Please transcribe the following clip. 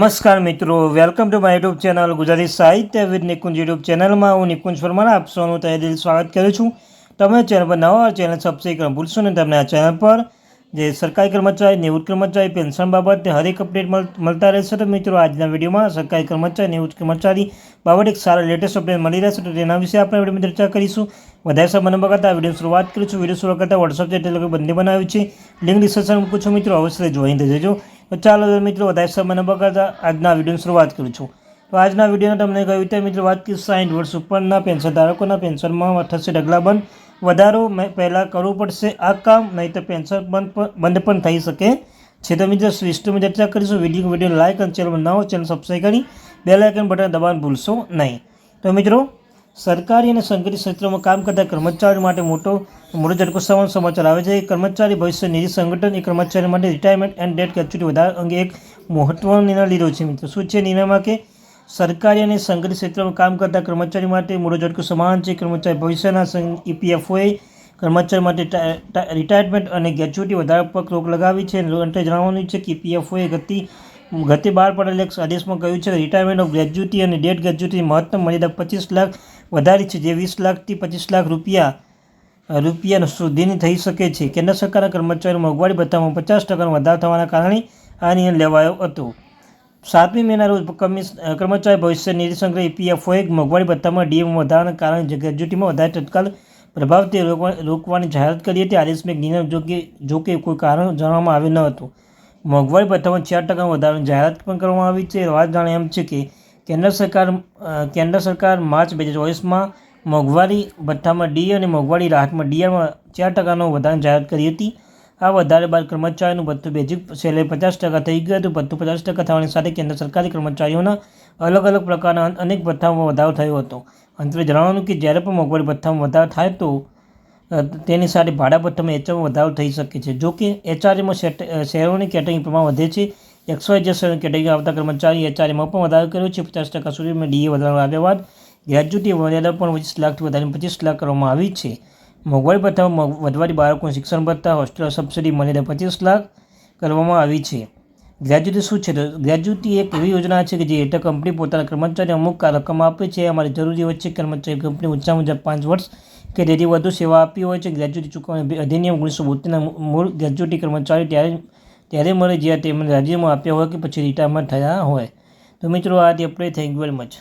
નમસ્કાર મિત્રો welcome to my YouTube channel Gujarati સાહિત્ય વિદ નિકુંજ યુટ્યુબ ચેનલમાં હું નિકુંજ પરમાર, આપ સૌનું તહે દિલ સ્વાગત કરું છું. તમે ચેનલ પર નવા ચેનલ સબસ્ક્રાઈબ કરવા ભૂલશો નહીં. તમને આ ચેનલ પર જે સરકારી કર્મચારી, નિવૃત્ત કર્મચારી પેન્શન બાબતે હરેક અપડેટ મળ- મળતા રહેશે. તો મિત્રો, આજના વિડીયોમાં સરકારી કર્મચારી, નિવૃત્ત કર્મચારી બાબતે એક સારા લેટેસ્ટ અપડેટ મળી રહેશે. તો તેના વિશે આપણે વિડીયોમાં ચર્ચા કરીશું. વધારે સમય બગાડતા આ વીડિયો શરૂઆત કરીશું વીડિયો શરૂ કરતા વોટ્સઅપ ચેટ લોકો બંને બનાવ્યું છે. લિંક ડિસ્ક્રિપ્શન મૂકું છું મિત્રો. અવશ્ય જોઈન થઈ જજો. તો ચાલો મિત્રો વધારે સમય બગાડતા આજના વિડીયોની શરૂઆત કરું છું. તો આજના વિડીયોમાં તમને કહ્યું તે મિત્રો વાત કરી સાઠ વર્ષ ઉપરના પેન્શન ધારકોના પેન્શનમાં થશે ઢગલાબંધ વધારો પહેલાં કરવું પડશે આ કામ નહીં તો પેન્શન બંધ બંધ પણ થઈ શકે છે. તો મિત્રો સિસ્ટમમાં ચર્ચા કરીશું. વીડિયો વીડિયો લાઇક અને ચેનલ ન હોય ચેનલ સબસ્ક્રાઈબ કરી બે લાઇકન બટન દબાણ ભૂલશો નહીં. તો મિત્રો સરકારી અને સંગઠિત ક્ષેત્રોમાં કામ કરતા કર્મચારીઓ માટે મોટો મોટો ઝટકો સમાચાર આવે છે. કર્મચારી ભવિષ્ય નિધિ સંગઠન એ કર્મચારી માટે રિટાયરમેન્ટ એન્ડ ડેટ ગ્રેચ્યુટી વધારા અંગે એક મહત્વનો નિર્ણય લીધો છે મિત્રો. શું છે નિર્ણયમાં કે સરકારી અને સંગઠિત ક્ષેત્રમાં કામ કરતા કર્મચારી માટે મોટો ઝટકો સમાન છે. કર્મચારી ભવિષ્યના ઈપીએફઓએ કર્મચારી માટે રિટાયરમેન્ટ અને ગ્રેચ્યુટી વધારા પર રોક લગાવી છે. અંતે જણાવવાનું છે કે ઈપીએફઓએ ગતિ, ગતે બહાર પડેલ એક આદેશમાં કહ્યું છે કે રિટાયરમેન્ટ ઓફ ગ્રેજ્યુટી અને ડેટ ગ્રેજ્યુટી મહત્તમ મર્યાદા પચીસ લાખ વધારી છે, જે વીસ લાખથી પચીસ લાખ રૂપિયા રૂપિયા સુધીની થઈ શકે છે. કેન્દ્ર સરકારના કર્મચારીઓ મોંઘવારી ભથ્થામાં પચાસ ટકાનો વધારો થવાના કારણે આ નિર્ણય લેવાયો હતો. સાતમી મેના રોજ કમિશ કર્મચારી ભવિષ્ય નિધિ સંગ્રહ ઈપીએફઓએ મોંઘવારી ભથ્થામાં ડીએમ વધારાના કારણે ગ્રેજ્યુટીમાં વધારે તત્કાલ પ્રભાવથી રોકવા- રોકવાની જાહેરાત કરી હતી. આદેશમાં નિર્ણય જોકે જોકે કોઈ કારણ જણાવવામાં આવ્યું ન હતું. મોંઘવારી ભથ્થામાં ચાર ટકાનો વધારાની જાહેરાત પણ કરવામાં આવી છે. વાત જાણે એમ છે કે કેન્દ્ર સરકાર કેન્દ્ર સરકાર માર્ચ બે હજાર ચોવીસમાં મોંઘવારી ભથ્થામાં ડી અને મોંઘવારી રાહતમાં ડીઆરમાં ચાર ટકાનો વધારાની જાહેરાત કરી હતી. આ વધારે બાદ કર્મચારીનું ભથ્થું બેઝિક સેલેરી પચાસ ટકા થઈ ગયું હતું. ભથ્થું પચાસ ટકા થવાની સાથે કેન્દ્ર સરકારી કર્મચારીઓના અલગ અલગ પ્રકારના અનેક ભથ્થામાં વધારો થયો હતો. અંતરે જણાવવાનું કે જ્યારે પણ મોંઘવારી ભથ્થામાં વધારો થાય તો તેની સાથે ભાડા ભથ્થામાં એચઆરમાં વધારો થઈ શકે છે. જો કે એચઆરએમાં શહેરોની કેટેગરી પ્રમાણ વધે છે. એકસો શહેરની કેટેગરી આવતા કર્મચારી એચઆરએમાં પણ વધારો કર્યો છે. પચાસ ટકા સુધીમાં ડીએ વધારો આવ્યા બાદ ગ્રેજ્યુટી મર્યાદા પણ વીસ લાખથી વધારીને પચીસ લાખ કરવામાં આવી છે. મોંઘવારી ભથ્થામાં મોં- વધવાથી બાળકોને શિક્ષણ ભથ્થા, હોસ્ટેલ સબસિડી, મર્યાદા પચીસ લાખ કરવામાં આવી છે. ગ્રેજ્યુટી શું છે? તો ગ્રેજ્યુટી એક એવી યોજના છે કે જે હેઠળ કંપની પોતાના કર્મચારીને અમુક રકમ આપે છે. અમારી જરૂરી હોય છે કર્મચારી કંપની ઓછામાં ઓછા પાંચ વર્ષ કે તેથી વધુ સેવા આપી હોય છે. ગ્રેજ્યુટી ચૂકવણી અધિનિયમ ઓગણીસો બોતેરના મૂળ ગ્રેજ્યુટી કર્મચારી ત્યારે ત્યારે મળે, જ્યાં તેમને રાજ્યમાં આપ્યા હોય કે પછી રિટાયરમેન્ટ થયા હોય. તો મિત્રો, આ તે આપણે થેન્ક યુ વેરી મચ